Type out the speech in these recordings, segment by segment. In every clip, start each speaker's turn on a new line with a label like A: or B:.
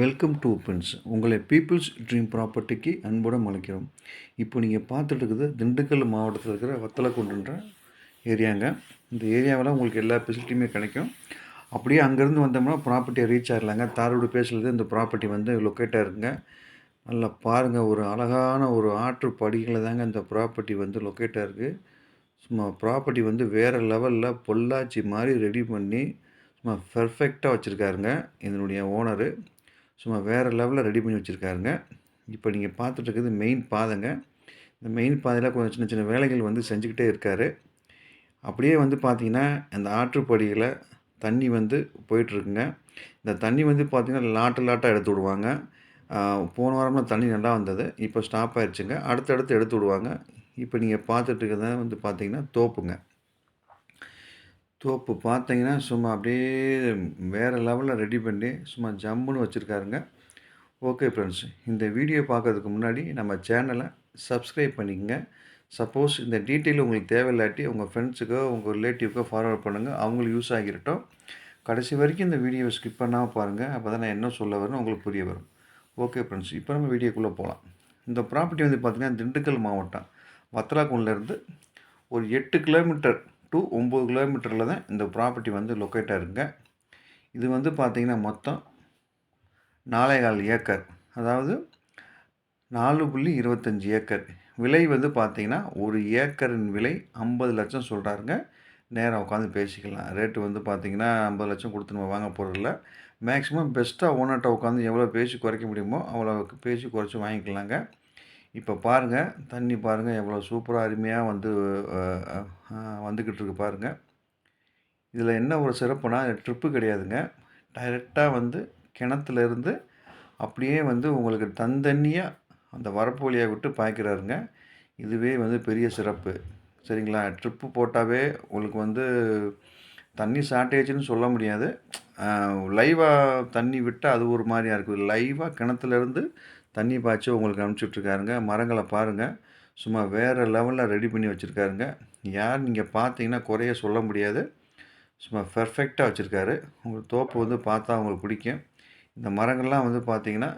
A: Welcome to opens உங்களை peoples dream ப்ராப்பர்ட்டிக்கு அன்புடன் அழைக்கிறோம். இப்போ நீங்கள் பார்த்துட்டு இருக்குது திண்டுக்கல் மாவட்டத்தில் இருக்கிற வத்தலக்குண்டுன்ற ஏரியாங்க. இந்த ஏரியாவில் உங்களுக்கு எல்லா ஃபெசிலிட்டியுமே கிடைக்கும். அப்படியே அங்கேருந்து வந்தோம்னா ப்ராப்பர்ட்டியை ரீச் ஆகிடலாங்க தாரோடு பேசுகிறது இந்த ப்ராப்பர்ட்டி வந்து லொக்கேட்டாக இருக்குங்க. நல்லா பாருங்கள் ஒரு அழகான ஒரு ஆற்று படிகளில் தாங்க இந்த ப்ராப்பர்ட்டி வந்து லொக்கேட்டாக இருக்குது சும்மா ப்ராப்பர்ட்டி வந்து வேறு லெவலில் பொள்ளாச்சி மாதிரி ரெடி பண்ணி சும்மா பெர்ஃபெக்டாக வச்சுருக்காருங்க. இதனுடைய ஓனரு சும்மா வேறு லெவலில் ரெடி பண்ணி வச்சுருக்காருங்க. இப்போ நீங்கள் பார்த்துட்டு இருக்கிறது மெயின் பாதைங்க. இந்த மெயின் பாதையில் கொஞ்சம் சின்ன சின்ன வேலைகள் வந்து செஞ்சுக்கிட்டே இருக்கார். அப்படியே வந்து பார்த்திங்கன்னா அந்த ஆற்றுப்படியில் தண்ணி வந்து போயிட்டுருக்குங்க. இந்த தண்ணி வந்து பார்த்திங்கன்னா லாட்டு லாட்டாக எடுத்து விடுவாங்க. போன வாரம்லாம் தண்ணி நல்லா வந்தது. இப்போ ஸ்டாப் ஆயிடுச்சுங்க அடுத்தடுத்து எடுத்து விடுவாங்க. இப்போ நீங்கள் பார்த்துட்டு இருக்கிறத வந்து பார்த்தீங்கன்னா தோப்புங்க. தோப்பு பார்த்தீங்கன்னா சும்மா அப்படியே வேறு லெவலில் ரெடி பண்ணி சும்மா ஜம்முன்னு வச்சுருக்காருங்க. ஓகே ஃப்ரெண்ட்ஸ் இந்த வீடியோ பார்க்கறதுக்கு முன்னாடி நம்ம சேனலை சப்ஸ்கிரைப் பண்ணிக்கங்க. சப்போஸ் இந்த டீட்டெயில் உங்களுக்கு தேவையில்லாட்டி உங்கள் ஃப்ரெண்ட்ஸுக்கோ உங்கள் ரிலேட்டிவ்க்கோ ஃபார்வர்ட் பண்ணுங்கள் அவங்களுக்கு யூஸ் ஆகிருட்டோம். கடைசி வரைக்கும் இந்த வீடியோவை ஸ்கிப் பண்ணாமல் பாருங்கள் அப்போ தான் நான் என்ன சொல்ல வரேன்னு உங்களுக்கு புரிய வரும். ஓகே ஃப்ரெண்ட்ஸ் இப்போ நம்ம வீடியோக்குள்ளே போகலாம் இந்த ப்ராப்பர்ட்டி வந்து பார்த்திங்கன்னா திண்டுக்கல் மாவட்டம். வத்தலாக்குண்டிலேருந்து ஒரு எட்டு கிலோமீட்டர் டு ஒம்பது கிலோமீட்டரில் தான் இந்த ப்ராப்பர்ட்டி வந்து லொக்கேட்டாக இருக்குங்க இது வந்து பார்த்திங்கன்னா மொத்தம் நாலேகால் ஏக்கர். அதாவது நாலு புள்ளி இருபத்தஞ்சி ஏக்கர். விலை வந்து பார்த்திங்கன்னா ஒரு ஏக்கரின் விலை ஐம்பது லட்சம் சொல்கிறாருங்க நேராக உட்காந்து பேசிக்கலாம். ரேட்டு வந்து பார்த்திங்கன்னா ஐம்பது லட்சம் கொடுத்து நம்ம வாங்க போகிறதில்ல மேக்ஸிமம் பெஸ்ட்டாக ஓனர்கிட்ட உட்காந்து எவ்வளோ பேசி குறைக்க முடியுமோ அவ்வளோ பேசி குறைச்சி வாங்கிக்கலாங்க. இப்போ பாருங்கள் தண்ணி பாருங்கள் எவ்வளோ சூப்பராக அருமையாக வந்து வந்துக்கிட்டு இருக்கு பாருங்கள் இதில் என்ன ஒரு சிறப்புனா ட்ரிப்பு கிடையாதுங்க. டைரெக்டாக வந்து கிணத்துலேருந்து அப்படியே வந்து உங்களுக்கு தந்தண்ணியாக அந்த வரப்பு வழியாக விட்டு பாய்க்கிறாருங்க. இதுவே வந்து பெரிய சிறப்பு. சரிங்களா? ட்ரிப்பு போட்டாவே உங்களுக்கு வந்து தண்ணி ஷார்ட்டேஜ்னு சொல்ல முடியாது. லைவாக தண்ணி விட்டால் அது ஒரு மாதிரியாக இருக்குது லைவாக கிணத்துலேருந்து தண்ணி பாய்ச்சி உங்களுக்கு அனுப்பிச்சுட்ருக்காருங்க. மரங்களை பாருங்கள் சும்மா வேறு லெவலில் ரெடி பண்ணி வச்சுருக்காருங்க. யார் நீங்கள் பார்த்தீங்கன்னா குறைய சொல்ல முடியாது. சும்மா பெர்ஃபெக்டாக வச்சுருக்காரு. உங்களுக்கு தோப்பு வந்து பார்த்தா உங்களுக்கு பிடிக்கும். இந்த மரங்கள்லாம் வந்து பார்த்திங்கன்னா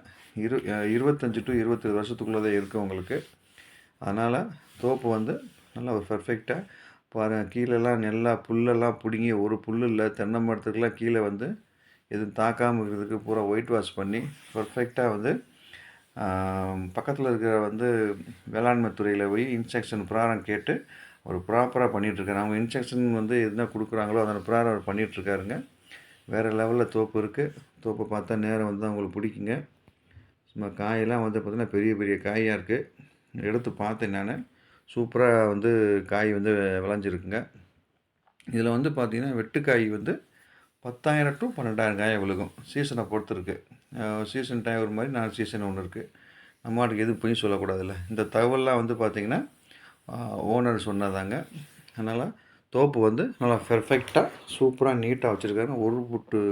A: இரு இருபத்தஞ்சி இருபத்தஞ்சு டு இருபத்தேழு வருஷத்துக்குள்ளே தான் இருக்குது உங்களுக்கு. அதனால் தோப்பு வந்து நல்லா ஒரு பெர்ஃபெக்டாக பாருங்கள் கீழெல்லாம் நல்லா புல்லெல்லாம் பிடுங்கி ஒரு புல் இல்லை தென்னை மரத்துக்கெல்லாம் கீழே வந்து எதுவும் தாக்காமல் இருக்கிறதுக்கு பூரா ஒயிட் வாஷ் பண்ணி பர்ஃபெக்டாக வந்து பக்கத்தில் இருக்கிற வந்து வேளாண்மை துறையில் போய் இன்ஸ்ட்ரக்ஷன் பிரகாரம் கேட்டு ஒரு ப்ராப்பராக பண்ணிகிட்ருக்காரு அவங்க இன்ஸ்ட்ரக்ஷன் வந்து என்ன கொடுக்குறாங்களோ அதன் பிரகாரம் அவர் பண்ணிகிட்ருக்காருங்க வேறு லெவலில் தோப்பு இருக்குது தோப்பை பார்த்தா நேரம் வந்து அவங்களுக்கு பிடிக்குங்க. சும்மா காயெல்லாம் வந்து பார்த்திங்கன்னா பெரிய பெரிய காயாக இருக்குது எடுத்து பார்த்தேன் நான். சூப்பராக வந்து காய் வந்து விளைஞ்சிருக்குங்க. இதில் வந்து பார்த்திங்கன்னா வெட்டுக்காய் வந்து பத்தாயிரம் டு பன்னெண்டாயிரம் காயை விழுகும். சீசனை பொறுத்து இருக்குது சீசன் டைம் ஒரு மாதிரி நான் சீசன் ஒன்று இருக்குது நம்ம நாட்டுக்கு எதுவும் பொய் சொல்லக்கூடாதுல்ல. இந்த தகவல்லாம் வந்து பார்த்திங்கன்னா ஓனர் சொன்னதாங்க. அதனால் தோப்பு வந்து நல்லா பெர்ஃபெக்டாக சூப்பராக நீட்டாக வச்சுருக்காங்க ஒரு புட்டு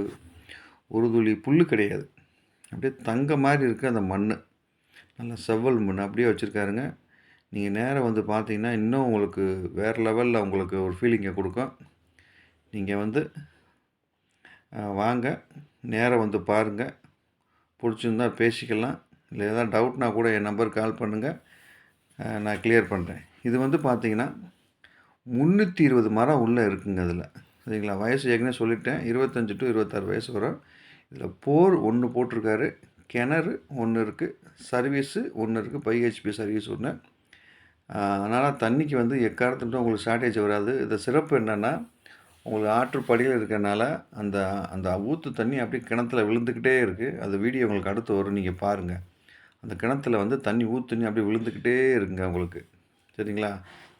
A: ஒரு துளி புல் கிடையாது. அப்படியே தங்க மாதிரி இருக்குது அந்த மண் நல்லா செவ்வல் மண் அப்படியே வச்சுருக்காருங்க. நீங்கள் நேராக வந்து பார்த்தீங்கன்னா இன்னும் உங்களுக்கு வேறு லெவலில் உங்களுக்கு ஒரு ஃபீலிங்கை கொடுக்கும். நீங்கள் வந்து வாங்க. நேராக வந்து பாருங்கள் பிடிச்சிருந்தா பேசிக்கலாம். இல்லை ஏதாவது டவுட்னா கூட என் நம்பருக்கு கால் பண்ணுங்கள் நான் கிளியர் பண்ணுறேன் இது வந்து பார்த்தீங்கன்னா முந்நூற்றி இருபது மரம் உள்ளே இருக்குங்க அதில். சரிங்களா? வயசு ஏற்கனவே சொல்லிட்டேன். இருபத்தஞ்சி டு இருபத்தாறு வயசு வரும். இதில் போர் ஒன்று போட்டிருக்காரு. கிணறு ஒன்று இருக்குது சர்வீஸு ஒன்று இருக்குது பை ஹெச்பி சர்வீஸ் ஒன்று அதனால் தண்ணிக்கு வந்து எக்காரத்துட்டும் உங்களுக்கு ஷார்ட்டேஜ் வராது. இந்த சிறப்பு என்னென்னா உங்களுக்கு ஆற்றுப்படியில் இருக்கிறனால அந்த அந்த ஊற்று தண்ணி அப்படியே கிணத்துல விழுந்துக்கிட்டே இருக்குது அந்த வீடியோ உங்களுக்கு அடுத்து வரும் நீங்கள் பாருங்கள் அந்த கிணத்துல வந்து தண்ணி ஊற்று தண்ணி அப்படியே விழுந்துக்கிட்டே இருக்குங்க உங்களுக்கு. சரிங்களா?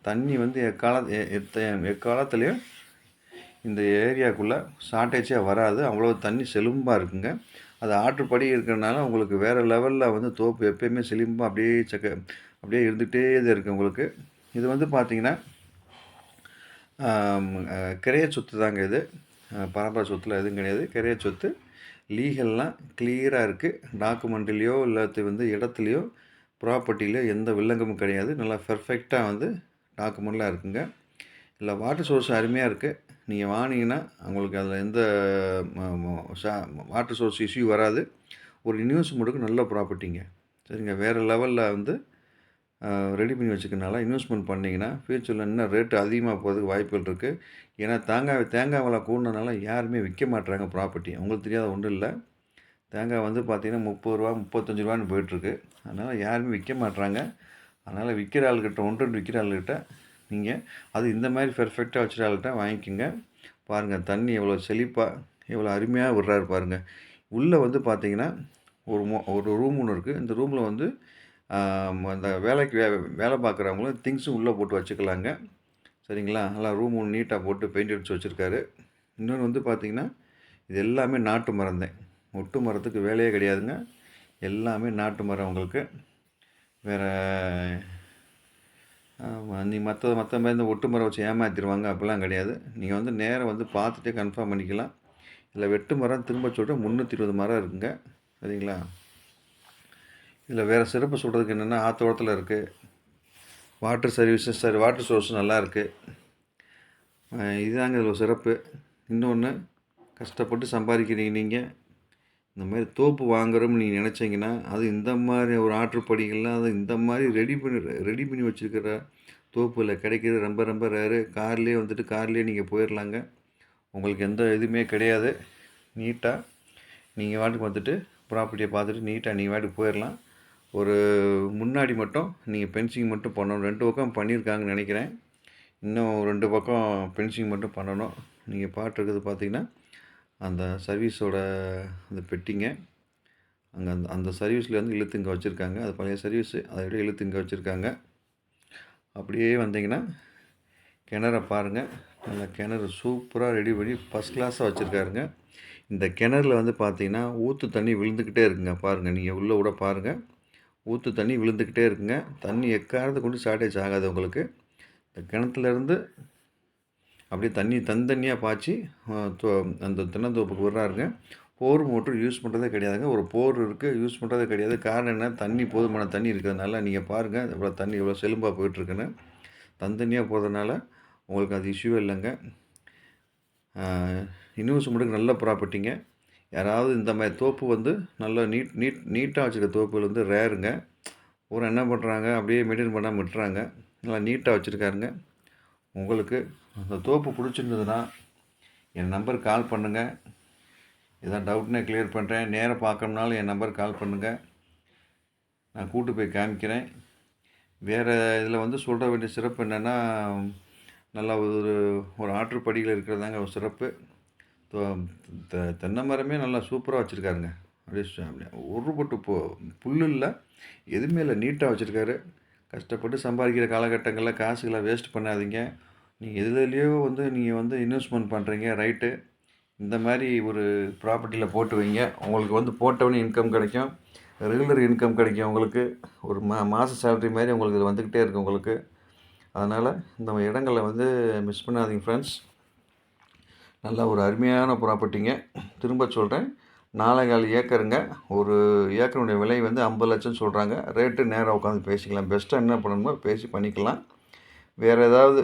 A: தண்ணி வந்து எக்கால எ- எத்த எக்காலத்துலேயும் இந்த ஏரியாக்குள்ளே ஷார்ட்டேஜே வராது. அவ்வளோ தண்ணி செலும்பாக இருக்குங்க. அது ஆற்றுப்படி இருக்கிறனால உங்களுக்கு வேறு லெவலில் வந்து தோப்பு எப்பயுமே செழிம்பாக அப்படியே செக்க அப்படியே இருந்துகிட்டே தான் இருக்குது உங்களுக்கு. இது வந்து பார்த்தீங்கன்னா கிரைய சொத்து தாங்க இது. பரம்பரை சொத்தில் எதுவும் கிடையாது. கிரைய சொத்து. லீகல்லாம் கிளியராக இருக்குது டாக்குமெண்ட்லேயோ இல்லாத வந்து இடத்துலையோ ப்ராப்பர்ட்டிலையோ எந்த வில்லங்கமும் கிடையாது. நல்லா பெர்ஃபெக்டாக வந்து டாக்குமெண்ட்லாம் இருக்குங்க. இல்லை வாட்டர் சோர்ஸ் அருமையாக இருக்குது நீங்கள் வாங்கினீங்கன்னா உங்களுக்கு அதில் எந்த வாட்டர் சோர்ஸ் இஷ்யூ வராது. ஒரு நியூஸ் இன்வெஸ்ட்மெண்ட்டுக்கு நல்ல ப்ராப்பர்ட்டிங்க சரிங்க? வேறு லெவலில் வந்து ரெடி பண்ணி வச்சுக்கனால இன்வெஸ்ட்மெண்ட் பண்ணிங்கன்னா ஃப்யூச்சரில் இன்னும் ரேட்டு அதிகமாக போகிறதுக்கு வாய்ப்புகள் இருக்குது ஏன்னா தேங்காய் தேங்காய் விலை கூடினனால யாருமே விற்க மாட்டுறாங்க ப்ராப்பர்ட்டி உங்களுக்கு தெரியாத ஒன்றும் இல்லை. தேங்காய் வந்து பார்த்திங்கன்னா முப்பது ரூபா முப்பத்தஞ்சு ரூபான்னு போயிட்டுருக்கு. அதனால் யாருமே விற்க மாட்டுறாங்க அதனால் விற்கிற ஆளுக்கிட்ட ஒன்று ரெண்டு விற்கிற ஆளுக்கிட்ட நீங்கள் அது இந்த மாதிரி பெர்ஃபெக்டாக வச்சுருக்க ஆளுகிட்ட வாங்கிக்கோங்க. பாருங்கள் தண்ணி எவ்வளோ செழிப்பாக எவ்வளோ அருமையாக விடுறாரு பாருங்கள் உள்ளே வந்து பார்த்திங்கன்னா ஒரு மோ ஒரு ரூம் ஒன்று இருக்குது இந்த ரூமில் வந்து அந்த வேலைக்கு வே வேலை பார்க்குறவங்களும் திங்ஸும் உள்ளே போட்டு வச்சுக்கலாங்க. சரிங்களா? நல்லா ரூம் ஒன்று நீட்டாக போட்டு பெயிண்ட் அடித்து வச்சுருக்காரு. இன்னொன்று வந்து பார்த்திங்கன்னா இது எல்லாமே நாட்டு மரம் தான். ஒட்டு மரத்துக்கு வேலையே கிடையாதுங்க. எல்லாமே நாட்டு மரம் உங்களுக்கு. வேறு நீ மற்ற மற்ற மாதிரி இந்த ஒட்டு மரம் வச்சு ஏமாற்றிடுவாங்க அப்படிலாம் கிடையாது. நீங்கள் வந்து நேராக வந்து பார்த்துட்டே கன்ஃபார்ம் பண்ணிக்கலாம். இதில் வெட்டு மரம் திரும்ப சொல்கிறேன் முந்நூற்றி இருபது மரம் இருக்குங்க. சரிங்களா? இதில் வேறு சிறப்பு சொல்கிறதுக்கு என்னென்னா ஆத்தோரத்தில் இருக்குது வாட்டர் சர்வீஸஸ் சரி வாட்டர் சோர்ஸ் நல்லா இருக்குது இதுதாங்க இதில் சிறப்பு. இன்னொன்று கஷ்டப்பட்டு சம்பாதிக்கிறீங்க நீங்கள் இந்த மாதிரி தோப்பு வாங்குறோம்னு நீங்கள் நினச்சிங்கன்னா அது இந்த மாதிரி ஒரு ஆற்றுப்படிகள்லாம் அது இந்த மாதிரி ரெடி பண்ணி ரெடி பண்ணி வச்சுருக்கிற தோப்பில் கிடைக்கிறது ரொம்ப ரொம்ப ரேரு கார்லேயே வந்துட்டு கார்லேயே நீங்கள் போயிடலாங்க உங்களுக்கு எந்த இதுவுமே கிடையாது. நீட்டாக நீங்கள் வாட்டுக்கு வந்துட்டு ப்ராப்பர்ட்டியை பார்த்துட்டு நீட்டாக நீங்கள் வாட்டுக்கு போயிடலாம் ஒரு முன்னாடி மட்டும் நீங்கள் பென்சிங் மட்டும் பண்ணணும். ரெண்டு பக்கம் பண்ணியிருக்காங்கன்னு நினைக்கிறேன். இன்னும் ரெண்டு பக்கம் பென்சிங் மட்டும் பண்ணணும். நீங்கள் பாட்டுருக்குது பார்த்தீங்கன்னா அந்த சர்வீஸோட அந்த பெட்டிங்க அங்கே அந்த அந்த சர்வீஸில் வந்து இழுத்து இங்கே வச்சுருக்காங்க. அது பழைய சர்வீஸு அதை விட இழுத்து இங்கே வச்சுருக்காங்க. அப்படியே வந்தீங்கன்னா கிணற பாருங்கள் நல்ல கிணறு சூப்பராக ரெடி பண்ணி ஃபஸ்ட் கிளாஸாக வச்சுருக்காருங்க. இந்த கிணறுல வந்து பார்த்தீங்கன்னா ஊற்று தண்ணி விழுந்துக்கிட்டே இருக்குங்க. பாருங்கள் நீங்கள் உள்ளே கூட பாருங்கள் ஊற்று தண்ணி விழுந்துக்கிட்டே இருக்குங்க. தண்ணி எக்காரத்தை கொண்டு ஷார்ட்டேஜ் ஆகாது உங்களுக்கு. இந்த கிணத்துலேருந்து அப்படியே தண்ணி தனித்தனியாக பாய்ச்சி தோ- அந்த தென்னந்தோப்புக்கு விடுறாருங்க. போர் மோட்ரு யூஸ் பண்ணுறதே கிடையாதுங்க. ஒரு போர் இருக்குது யூஸ் பண்ணுறதே கிடையாது. காரணம் என்ன? தண்ணி போதுமான தண்ணி இருக்கிறதுனால நீங்கள் பாருங்கள் இவ்வளோ தண்ணி இவ்வளோ செலும்பாக போயிட்டுருக்குன்னு. தனித்தனியாக போகிறதுனால உங்களுக்கு அது இஷ்யூவே இல்லைங்க. இன்வெஸ்ட்மெண்ட்டுக்கு நல்ல ப்ராப்பர்ட்டிங்க யாராவது இந்த மாதிரி தோப்பு வந்து நல்ல நீட் நீட் நீட்டாக வச்சுருக்க தோப்புகள் வந்து ரேருங்க. ஒரு என்ன பண்ணுறாங்க அப்படியே மெயின்டைன் பண்ணாமல் விட்டுறாங்க நல்லா நீட்டாக வச்சுருக்காருங்க. உங்களுக்கு அந்த தோப்பு பிடிச்சிருந்ததுன்னா என் நம்பருக்கு கால் பண்ணுங்கள் எதாவது டவுட்னா கிளியர் பண்ணுறேன் நேராக பார்க்கணுனாலும் என் நம்பருக்கு கால் பண்ணுங்கள் நான் கூட்டு போய் காமிக்கிறேன். வேறு இதில் வந்து சொல்கிற வேண்டிய சிறப்பு என்னென்னா நல்லா ஒரு ஒரு ஆற்றுப்படியில் இருக்கிறதாங்க ஒரு சிறப்பு. தென்னை மரமே நல்லா சூப்பராக வச்சுருக்காருங்க. அப்படியே ஒரு பொட்டு போ புல் இல்லை எதுவுமே இல்லை நீட்டாக வச்சுருக்காரு. கஷ்டப்பட்டு சம்பாதிக்கிற காலகட்டங்களில் காசுகளை வேஸ்ட் பண்ணாதீங்க. நீங்கள் எதுலேயோ வந்து நீங்கள் வந்து இன்வெஸ்ட்மெண்ட் பண்ணுறீங்க ரைட்டு இந்த மாதிரி ஒரு ப்ராப்பர்ட்டியில் போட்டு வைங்க. உங்களுக்கு வந்து போட்டவொடனே இன்கம் கிடைக்கும். ரெகுலர் இன்கம் கிடைக்கும் உங்களுக்கு. ஒரு மா மாத சேலரி மாதிரி உங்களுக்கு இது வந்துக்கிட்டே இருக்கும் உங்களுக்கு. அதனால் இந்த இடங்களை வந்து மிஸ் பண்ணாதீங்க ஃப்ரெண்ட்ஸ் நல்ல ஒரு அருமையான ப்ராப்பர்ட்டிங்க திரும்ப சொல்கிறேன் நாலேகால் ஏக்கருங்க. ஒரு ஏக்கருடைய விலை வந்து ஐம்பது லட்சம் சொல்கிறாங்க ரேட்டு நேராக உட்காந்து பேசிக்கலாம். பெஸ்ட்டாக என்ன பண்ணணுமோ பேசி பண்ணிக்கலாம். வேறு ஏதாவது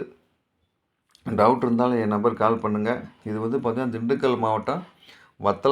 A: டவுட் இருந்தாலும் என் நம்பர் கால் பண்ணுங்கள் இது வந்து பார்த்திங்கன்னா திண்டுக்கல் மாவட்டம் வத்தலை